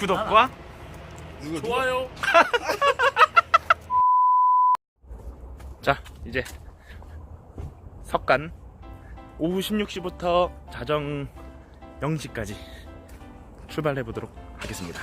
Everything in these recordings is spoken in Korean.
구독과 좋아요. 자 이제 석간 오후 16시부터 자정 0시까지 출발해 보도록 하겠습니다.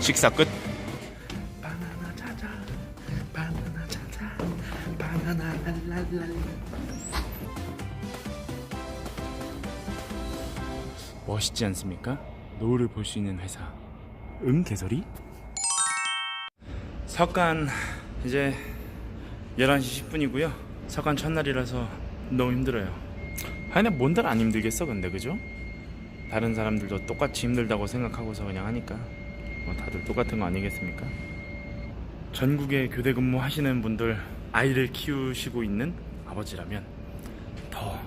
식사 끝. 바나나 찾아, 바나나 찾아, 바나나 랄랄랄. 멋있지 않습니까? 노을을 볼 수 있는 회사. 응 개소리? 석간 이제 11시 10분이고요. 석간 첫날이라서 너무 힘들어요. 하여튼 뭔들 안 힘들겠어 근데 그죠? 다른 사람들도 똑같이 힘들다고 생각하고서 그냥 하니까 뭐 다들 똑같은 거 아니겠습니까? 전국에 교대 근무 하시는 분들 아이를 키우시고 있는 아버지라면 더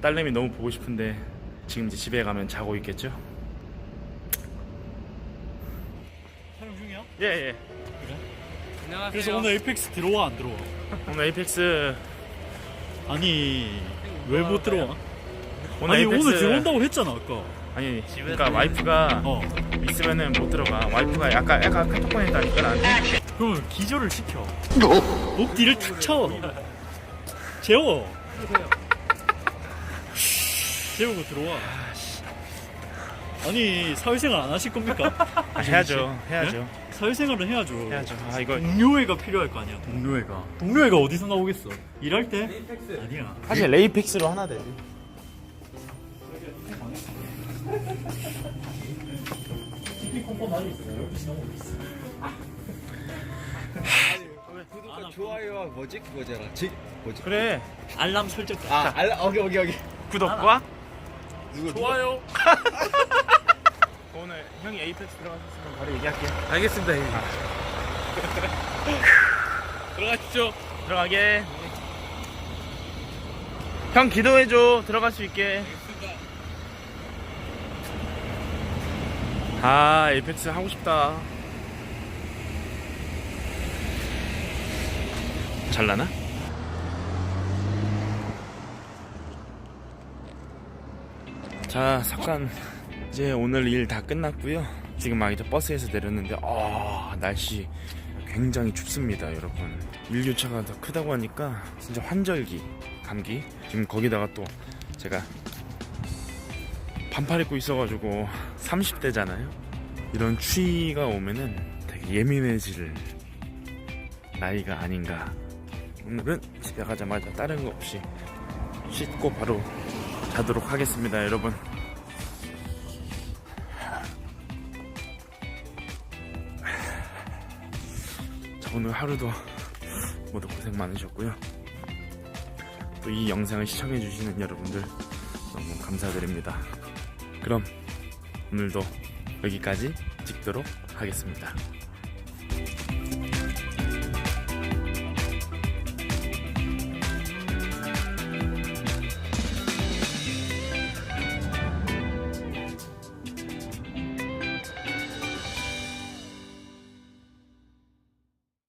딸내미 너무 보고 싶은데 지금 이제 집에 가면 자고 있겠죠? 촬영 중이야? 예, 예. 그래서 오늘 에이펙스 들어와 안 들어와? 오늘 에이펙스 아니 왜 못 들어와? 오늘 아니 에이펙스 오늘 들어온다고 했잖아 아까. 아니 그러니까 와이프가 어. 있으면은 못 들어가 와이프가 약간 약간 카톡 보냈다니까 나한테 그러면 기절을 시켜. 목 뒤를 탁 쳐. 재워. 재우고 들어와. 아니 사회생활 안 하실 겁니까? 아, 해야죠 해야죠 사회생활은 해야죠. 해야죠 아 이거 동료애가 필요할 거 아니야. 동료애가. 동료애가 어디서 나오겠어? 일할 때? 아니야. 사실 레이펙스로 하나 돼 구독과 좋아요와 뭐지 그거잖아. 지 뭐지? 그래 알람 설정. 아, 알라 오케이 오케이 오케이. 구독과 누구 좋아요. 오늘 형이 에이펙스 들어가셨으면 바로 얘기할게요 알겠습니다. 형님. 들어가시죠. 들어가게 형 기도해줘 들어갈 수 있게 아 에이펙스 하고 싶다. 잘라나? 자 잠깐 이제 오늘 일 다 끝났고요. 지금 막 이제 버스에서 내렸는데 아 날씨 굉장히 춥습니다 여러분. 일교차가 더 크다고 하니까 진짜 환절기 감기. 지금 거기다가 또 제가 반팔 입고 있어가지고 30대잖아요 이런 추위가 오면은 되게 예민해질 나이가 아닌가 오늘은 집에 가자마자 다른 거 없이 씻고 바로 자도록 하겠습니다 여러분 자, 오늘 하루도 모두 고생 많으셨고요. 또 이 영상을 시청해주시는 여러분들 너무 감사드립니다. 그럼 오늘도 여기까지 찍도록 하겠습니다.